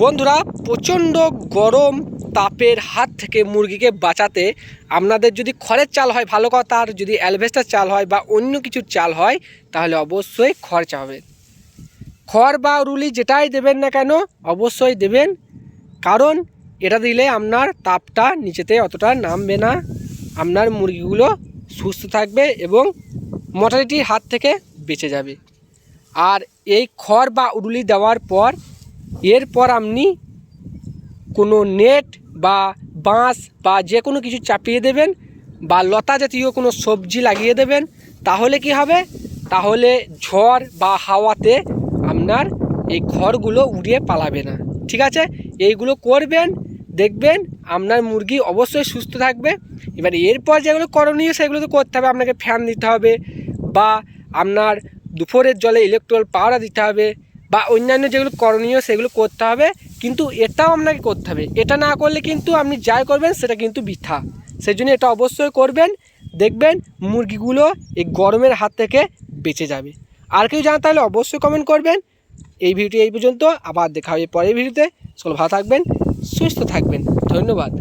বন্ধুরা, প্রচণ্ড গরম তাপের হাত থেকে মুরগিকে বাঁচাতে আপনাদের যদি খড়ের চাল হয়, ভালো কথা, আর যদি অ্যালভেস্টার চাল হয় বা অন্য কিছুর চাল হয়, তাহলে অবশ্যই খড় চাবেন খড় বা রুলি যেটাই দেবেন না কেন, অবশ্যই দেবেন। কারণ এটা দিলে আপনার তাপটা নিচেতে অতটা নামবে না, আপনার মুরগিগুলো সুস্থ থাকবে এবং মর্টালিটির হাত থেকে বেঁচে যাবে। আর এই খড় বা উরুলি দেওয়ার পর এরপর আপনি কোনো নেট বা বাঁশ বা যে কোনো কিছু চাপিয়ে দেবেন বা লতা জাতীয় কোনো সবজি লাগিয়ে দেবেন, তাহলে কি হবে? তাহলে ঝড় বা হাওয়াতে আপনার এই খড়গুলো উড়িয়ে পালাবে না। ঠিক আছে? এইগুলো করবেন, দেখবেন আপনার মুরগি অবশ্যই সুস্থ থাকবে। এবার এরপর যেগুলো করণীয়, সেগুলো তো করতে হবে। আপনাকে ফ্যান দিতে হবে বা আপনার দুপুরের জলে ইলেকট্রল পাওয়ার দিতে হবে। বা অন্যান্য যেগুলো করণীয় সেগুলো করতে হবে, কিন্তু এটাও আপনাকে করতে হবে। এটা না করলে কিন্তু আপনি যাই করবেন সেটা কিন্তু বৃথা। সেই জন্য এটা অবশ্যই করবেন। দেখবেন মুরগিগুলো এই গরমের হাত থেকে বেঁচে যাবে। আর কেউ জানা তাহলে অবশ্যই কমেন্ট করবেন। এই ভিডিও এই পর্যন্ত। আবার দেখা হবে পরের ভিডিওতে। সকল ভালো থাকবেন, সুস্থ থাকবেন। ধন্যবাদ।